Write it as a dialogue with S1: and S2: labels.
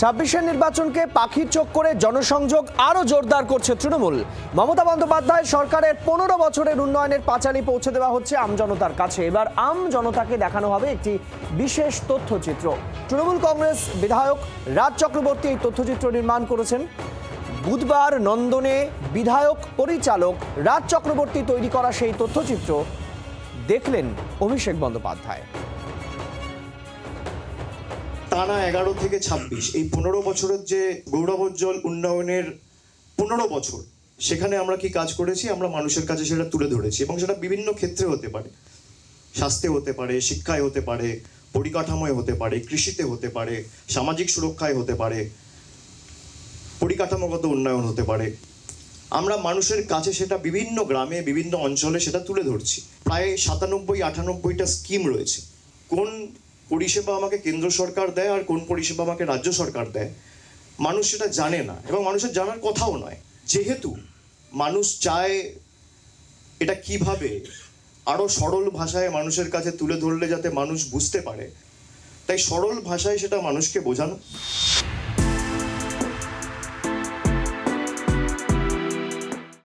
S1: ছাব্বিশের নির্বাচনকে পাখির চোখ করে জনসংযোগ আরও জোরদার করছে তৃণমূল। মমতা বন্দ্যোপাধ্যায় সরকারের পনেরো বছরের উন্নয়নের পাঁচালি পৌঁছে দেওয়া হচ্ছে আমজনতার কাছে। এবার আম জনতাকে দেখানো হবে একটি বিশেষ তথ্যচিত্র। তৃণমূল কংগ্রেস বিধায়ক রাজ চক্রবর্তী এই তথ্যচিত্র নির্মাণ করেছেন। বুধবার নন্দনে বিধায়ক পরিচালক রাজ চক্রবর্তী তৈরি করা সেই তথ্যচিত্র দেখলেন অভিষেক বন্দ্যোপাধ্যায়।
S2: টানা এগারো থেকে ছাব্বিশ। এই পনেরো বছরের যে গৌরবোজ্জ্বল উন্নয়নের পনেরো বছর, সেখানে আমরা কি কাজ করেছি? আমরা মানুষের কাছে সেটা তুলে ধরেছি এবং সেটা বিভিন্ন ক্ষেত্রে হতে পারে। স্বাস্থ্যে হতে পারে, শিক্ষায় হতে পারে, পরিকাঠামোয় হতে পারে, কৃষিতে হতে পারে, সামাজিক সুরক্ষায় হতে পারে, পরিকাঠামোগত উন্নয়ন হতে পারে। আমরা মানুষের কাছে সেটা বিভিন্ন গ্রামে, বিভিন্ন অঞ্চলে সেটা তুলে ধরছি। প্রায় সাতানব্বই আটানব্বইটা স্কিম রয়েছে। কোন পরিষেবা আমাকে কেন্দ্র সরকার দেয় আর কোন পরিষেবা আমাকে রাজ্য সরকার দেয়, মানুষ সেটা জানে না এবং মানুষের জানার কথাও নয়। যেহেতু মানুষ চায় এটা কীভাবে আরও সরল ভাষায় মানুষের কাছে তুলে ধরলে যাতে মানুষ বুঝতে পারে, তাই সরল ভাষায় সেটা মানুষকে বোঝানো।